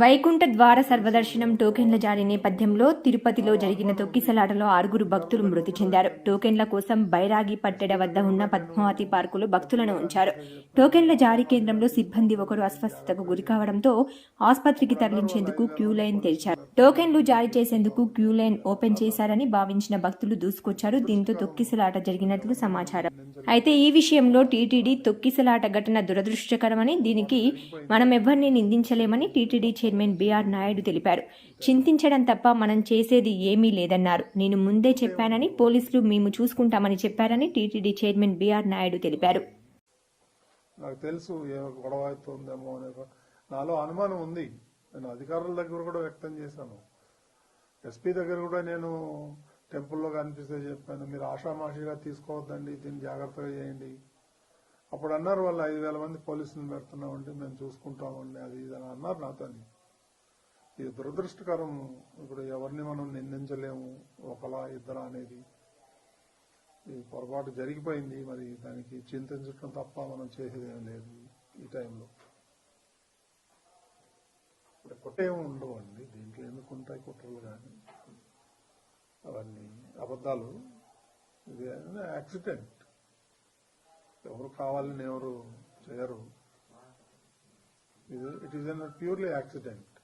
వైకుంఠ ద్వార సర్వదర్శనం టోకెన్ల జారీ నేపథ్యంలో తిరుపతిలో జరిగిన తొక్కిసలాటలో ఆరుగురు భక్తులు మృతి చెందారు. టోకెన్ల కోసం బైరాగి పట్టెడ వద్ద ఉన్న పద్మావతి పార్కులో భక్తులను ఉంచారు. టోకెన్ల జారీ కేంద్రంలో సిబ్బంది ఒకరు అస్వస్థతకు గురికావడంతో ఆసుపత్రికి తరలించేందుకు క్యూ లైన్ తెరిచారు. టోకెన్లు జారీ చేసేందుకు క్యూ లైన్ ఓపెన్ చేశారని భావించిన భక్తులు దూసుకొచ్చారు. దీంతో తొక్కిసలాట జరిగినట్లు సమాచారం. అయితే ఈ విషయంలో టీటీడీ తొక్కిసలాట ఘటన దురదృష్టకరమని దీనికి మనం ఎవరిని నిందించలేమని టీటీడీ చైర్మన్ బీఆర్ నాయుడు తెలిపారు. చింతించడం తప్ప మనం చేసేది ఏమీ లేదన్నారు. నేను ముందే చెప్పానని పోలీసులు మేము చూసుకుంటామని చెప్పారని టీటీడీ చైర్మన్ బీఆర్ నాయుడు తెలిపారు. నాకు తెలుసు గొడవ అవుతుందేమో అనే నాలో అనుమానం ఉంది. నేను అధికారుల దగ్గర కూడా వ్యక్తం చేశాను. ఎస్పీ దగ్గర కూడా నేను టెంపుల్లో కనిపిస్తే చెప్పాను మీరు ఆషామాషిగా తీసుకోవద్దండి దీన్ని జాగ్రత్తగా చేయండి. అప్పుడు అన్నారు వాళ్ళు ఐదు వేల మంది పోలీసులను పెడుతున్నామండి మేము చూసుకుంటామండి అది ఇది అని అన్నారు నాతో ఇది దురదృష్టకరం. ఇప్పుడు ఎవరిని మనం నిందించలేము. ఒకలా ఇద్దరా అనేది ఈ పొరపాటు జరిగిపోయింది. మరి దానికి చింతించడం తప్ప మనం చేసేది ఏం లేదు ఈ టైంలో. ఇప్పుడు కుట్రేం ఉండవండి దీంట్లో ఎందుకు ఉంటాయి కుట్రలు కానీ? అవన్నీ అబద్ధాలు. ఇది యాక్సిడెంట్. ఎవరు కావాలని ఎవరు చేయరు. ఇది it is an purely accident